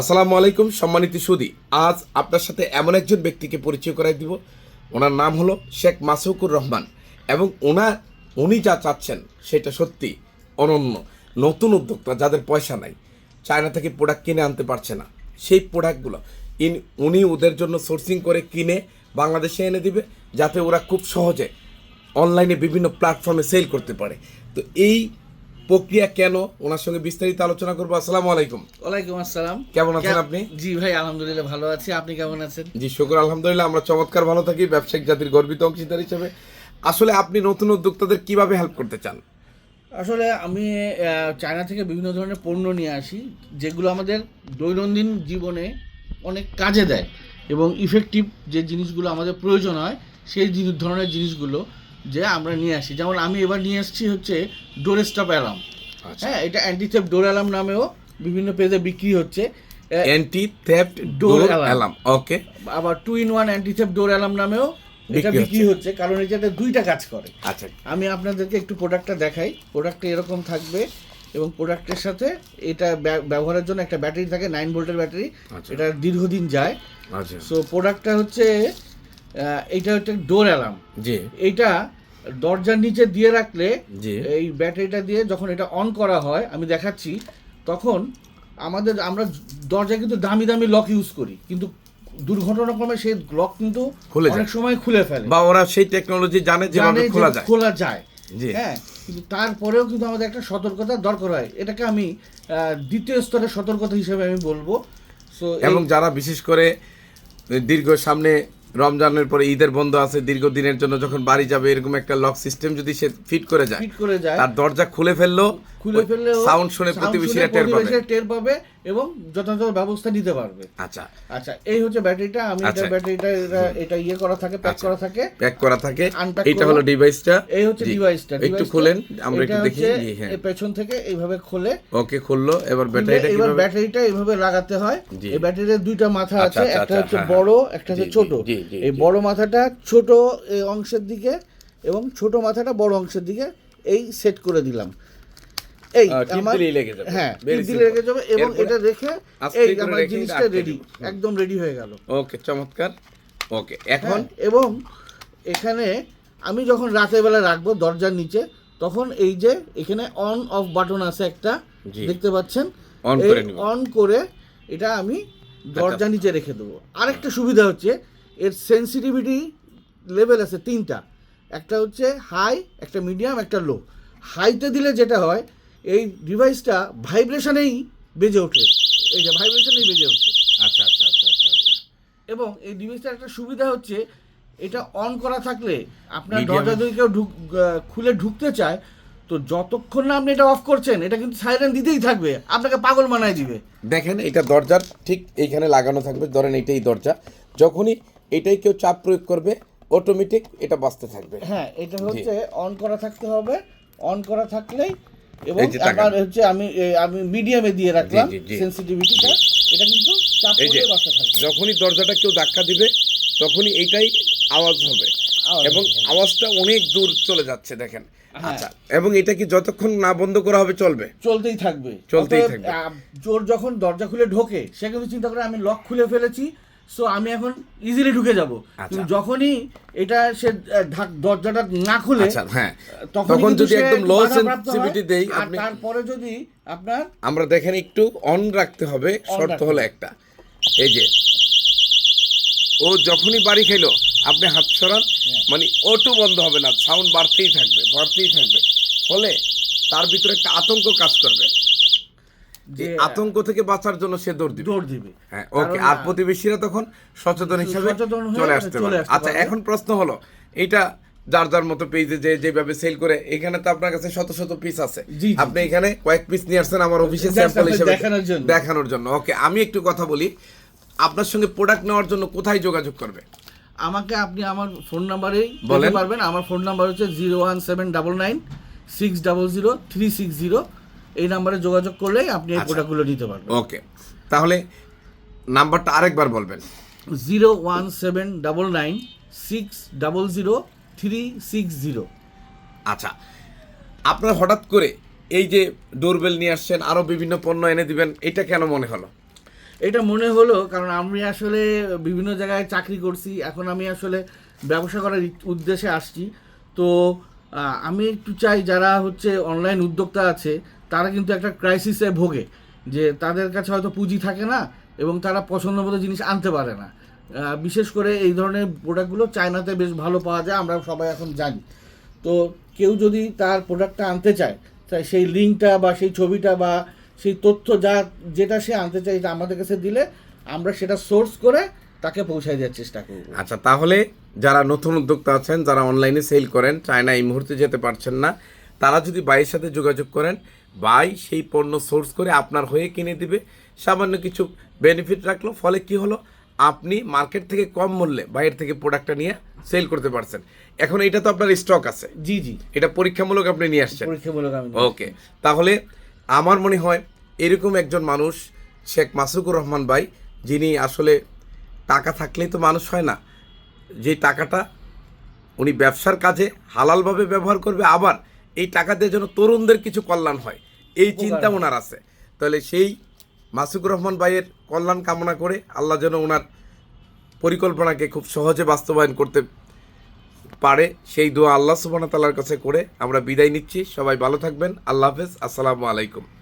আসসালামু আলাইকুম, সম্মানিত সুদী। আজ আপনার সাথে এমন একজন ব্যক্তিকে পরিচয় করাই দিব। ওনার নাম হলো শেখ মাসুকুর রহমান এবং ওনার, উনি যা চাচ্ছেন সেটা সত্যি অনন্য, নতুন উদ্যোক্তা যাদের পয়সা নাই, চায়না থেকে প্রোডাক্ট কিনে আনতে পারছে না। সেই প্রোডাক্টগুলো ইন, উনি ওদের জন্য সোর্সিং করে কিনে বাংলাদেশে এনে দিবে, যাতে ওরা খুব সহজে অনলাইনে বিভিন্ন প্ল্যাটফর্মে সেল করতে পারে। তো এই প্রক্রিয়া কেন? ওনার সঙ্গে বিস্তারিত আলোচনা করব। আসসালামু আলাইকুম। ওয়ালাইকুম আসসালাম। কেমন আছেন আপনি? জি ভাই আলহামদুলিল্লাহ ভালো আছি। আপনি কেমন আছেন? জি শুক্র আলহামদুলিল্লাহ। আমরা চমৎকার ভালো থাকি ব্যবসায়িক জাতির গর্বিত অংশীদার হিসেবে। আসলে আপনি নতুন উদ্যোক্তাদের কীভাবে হেল্প করতে চান? আসলে আমি চায়না থেকে বিভিন্ন ধরনের পণ্য নিয়ে আসি যেগুলো আমাদের দৈনন্দিন জীবনে অনেক কাজে দেয় এবং ইফেক্টিভ যে জিনিসগুলো আমাদের প্রয়োজন হয় সেই ধরনের জিনিসগুলো যে আমরা নিয়ে আসি। যেমন আমি এবার নিয়ে এসেছি হচ্ছে ডোর স্টপ অ্যালার্ম আচ্ছা। হ্যাঁ এটা অ্যান্টিসেপ ডোর অ্যালার্ম নামেও বিভিন্ন পেজে বিক্রি হচ্ছে। Anti theft door. Alarm okay আবার টু ইন ওয়ান অ্যান্টিসেপ ডোর অ্যালার্ম নামেও এটা বিক্রি হচ্ছে। কারণ এটাতে দুইটা কাজ করে। আচ্ছা। আমি আপনাদেরকে একটু প্রোডাক্টটা দেখাই। প্রোডাক্টটা এরকম থাকবে এবং প্রোডাক্টের সাথে এটা ব্য- ব্যবহারের জন্য একটা ব্যাটারি থাকে নাইন ভোল্টের ব্যাটারি। আচ্ছা। এটা দীর্ঘদিন যায়। আচ্ছা। সো প্রোডাক্টটা হচ্ছে এটা হচ্ছে ডোর অ্যালার্ম জি। এইটা দরজার নিচে দিয়ে রাখলে এই ব্যাটারিটা দিয়ে যখন এটা অন করা হয় আমি দেখাচ্ছি তখন আমাদের আমরা দরজা কিন্তু দামি দামি লক ইউজ করি কিন্তু দুর্ঘটনাক্রমে সেই লক কিন্তু খুলে অনেক সময় খুলে ফেলে। বা ওরা সেই টেকনোলজি জানে যেভাবে খোলা যায়। খোলা যায়। হ্যাঁ কিন্তু তারপরেও কিন্তু আমাদের একটা সতর্কতা দরকার হয়। এটাকে আমি দ্বিতীয় স্তরের সতর্কতা হিসেবে আমি বলব। সো এবং যারা বিশেষ করে দীর্ঘ সামনে রমজানের পরে ঈদের বন্ধ আছে দীর্ঘদিনের জন্য যখন বাড়ি যাবে এরকম একটা লক সিস্টেম যদি সে ফিট করে যায় ফিট করে যায়। তার দরজা খুলে ফেলল খুলে ফেললে সাউন্ড শুনে প্রতিবেশীরা টের পাবে। টের পাবে। এবং যথাযথ ব্যবস্থা নিতে পারবে। আচ্ছা। আচ্ছা এই হচ্ছে ব্যাটারিটা আমি এটা আচ্ছা। ব্যাটারিটা এটা- এটা ইয়ে করা থাকে প্যাক করা থাকে। প্যাক করা থাকে। এটা হলো ডিভাইসটা এই হচ্ছে ডিভাইসটা একটু খুলেন আমরা একটু দেখি। হ্যাঁ। এই পেছন থেকে এইভাবে খোলে। ওকে খুললো। এবার ব্যাটারিটা এবার ব্যাটারিটা এইভাবে লাগাতে হয়। এই ব্যাটারির দুইটা মাথা আচ্ছা, আছে আচ্ছা, একটা আচ্ছা, হচ্ছে বড় একটা হচ্ছে ছোট। এই বড় মাথাটা ছোট অংশের দিকে এবং ছোট মাথাটা বড় অংশের দিকে এই সেট করে দিলাম। এই আমার। হ্যাঁ দিলে. লেগে যাবে এবং এটা রেখে এই আমার জিনিসটা রেডি একদম রেডি হয়ে গেল। ওকে চমৎকার। ওকে এখন? এখন এবং এখানে আমি যখন রাতের বেলা রাখব দরজার নিচে তখন এই যে এখানে অন অফ বাটন আছে একটা দেখতে পাচ্ছেন। অন করে এটা আমি দরজা নিচে রেখে দেবো। আরেকটা সুবিধা হচ্ছে এর সেন্সিটিভিটি লেভেল আছে তিনটা। একটা হচ্ছে হাই একটা মিডিয়াম একটা লো হাইতে দিলে যেটা হয় এই ডিভাইসটা ভাইব্রেশনেই বেজে ওঠে। এই যে ভাইব্রেশনেই বেজে ওঠে। আচ্ছা আচ্ছা আচ্ছা আচ্ছা আচ্ছা। এবং এই ডিভাইসটার একটা সুবিধা হচ্ছে এটা অন করা থাকলে আপনার দরজা যদি কেউ ঢুক খুলে ঢুকতে চায় তো যতক্ষণ না আপনি এটা অফ করছেন এটা কিন্তু সাইরেন দিতেই থাকবে। আপনাকে পাগল বানায় দিবে। দেখেন এটা দরজার ঠিক এইখানে লাগানো থাকবে। ধরেন এটাই দরজা। যখনই এটাই কেউ চাপ প্রয়োগ করবে অটোমেটিক এটা বাঁচতে থাকবে। হ্যাঁ এটা হচ্ছে অন করা থাকতে হবে। অন করা থাকলেই এবং। আবার হচ্ছে আমি আমি মিডিয়ামে দিয়ে রাখলাম। সেন্সিটিভিটিটা এটা কিন্তু চাপ পড়লে বাসা থাকবে যখনই দরজাটা কেউ ধাক্কা দিবে তখনই এইটাই আওয়াজ হবে এবং আওয়াজটা অনেক দূর চলে যাচ্ছে দেখেন হ্যাঁ। আচ্ছা এবং এটা কি যতক্ষণ না বন্ধ করা হবে চলবে চলতেই থাকবে চলতেই থাকবে। চোর যখন দরজা খুলে ঢোকে সে কিন্তু চিন্তা করে আমি লক খুলে ফেলেছি সো আমি এখন ইজিলি ঢুকে যাব আচ্ছা। যখনই এটা সে দরজাটা না খুলে আচ্ছা হ্যাঁ তখন যদি একদম লো। সেন্সিটিভিটি দেই আপনি তারপরে যদি আপনার আমরা দেখেন একটু অন রাখতে হবে শর্ত হলো একটা এই যে ও যখনই বাড়ি খেলো আপনি হাত সরান হ্যাঁ। মানে ওটু বন্ধ হবে না সাউন্ড বাড়তেই থাকবে বাড়তেই থাকবে ফলে তার ভিতরে একটা আতঙ্ক কাজ করবে যে আতঙ্ক থেকে বাঁচার জন্য সে দৌড় দিবে। দৌড় দিবে। হ্যাঁ ওকে আর প্রতিবেশীরা তখন সচেতন হিসাবে চলে আসতে পারে। আচ্ছা এখন প্রশ্ন হলো এটা যার যার মতো পেজে যে যেভাবে সেল করে এখানে তো আপনার কাছে শত শত পিস আছে। আপনি এখানে কয়েক পিস নিয়ে আসছেন আমার অফিসে দেখানোর- স্যাম্পল হিসেবে দেখানোর জন্য। দেখানোর জন্য। ওকে আমি একটু কথা বলি আপনার সঙ্গে প্রোডাক্ট নেওয়ার জন্য কোথায় যোগাযোগ করবে? আমাকে আপনি আমার ফোন নাম্বারেই। বলতে পারবেন। আমার ফোন নাম্বার হচ্ছে zero one seven double nine six double zero three six zero এই নাম্বারে যোগাযোগ করলেই আপনি এই আচ্ছা। প্রোডাক্টগুলো নিতে পারবেন। ওকে। তাহলে নাম্বারটা আরেকবার বলবেন। Zero one seven double nine six double zero three six zero. আচ্ছা। আপনার হঠাৎ করে এই যে ডোরবেল নিয়ে আসছেন আরও বিভিন্ন পণ্য এনে দিবেন এটা কেন মনে হলো? এটা মনে হলো কারণ আমি আসলে বিভিন্ন জায়গায় চাকরি করছি এখন আমি আসলে ব্যবসা করার উদ্দেশ্যে আসছি। তো আমি একটু চাই যারা হচ্ছে অনলাইন উদ্যোক্তা আছে তারা কিন্তু একটা ক্রাইসিসে ভোগে, যে তাদের কাছে হয়তো পুঁজি থাকে না এবং তারা পছন্দ মতো জিনিস আনতে পারে না। বিশেষ করে এই ধরনের প্রোডাক্টগুলো চায়নাতে বেশ ভালো পাওয়া যায়, আমরা সবাই এখন জানি। তো কেউ যদি তার প্রোডাক্টটা আনতে চায়, তাই সেই লিঙ্কটা বা সেই ছবিটা বা সেই তথ্য যা, যেটা সে আনতে চায় এটা আমাদের কাছে দিলে আমরা সেটা সোর্স করে তাকে পৌঁছায় দেওয়ার চেষ্টা করব। আচ্ছা তাহলে যারা নতুন উদ্যোক্তা আছেন, যারা অনলাইনে সেল করেন, চায়না এই মুহূর্তে যেতে পারছেন না। তারা যদি বাইয়ের সাথে যোগাযোগ করেন বাই সেই পণ্য সোর্স করে আপনার হয়ে কিনে দিবে। সামান্য কিছু বেনিফিট রাখল ফলে কি হলো? আপনি মার্কেট থেকে কম মূল্যে বাইরের থেকে প্রোডাক্টটা নিয়ে সেল করতে পারছেন। এখন এটা তো আপনার স্টক আছে। জি জি। এটা পরীক্ষামূলক আপনি নিয়ে আসছেন। পরীক্ষামূলক ওকে তাহলে আমার মনে হয় এরকম একজন মানুষ শেখ মাসুকুর রহমান ভাই যিনি আসলে টাকা থাকলেই তো মানুষ হয় না যে টাকাটা উনি ব্যবসার কাজে হালালভাবে ব্যবহার করবে আবার এই টাকা দিয়ে যেন তরুণদের কিছু কল্যাণ হয়। এই চিন্তা ওনার আছে। তাহলে সেই মাসুক রহমান ভাইয়ের কল্যাণ কামনা করে আল্লাহ যেন ওনার পরিকল্পনাকে খুব সহজে বাস্তবায়ন করতে পারে। সেই দোয়া আল্লাহ সুবহানাহু তাল্লার কাছে করে আমরা বিদায় নিচ্ছি। সবাই ভালো থাকবেন। আল্লাহ হাফেজ। আসসালামু আলাইকুম।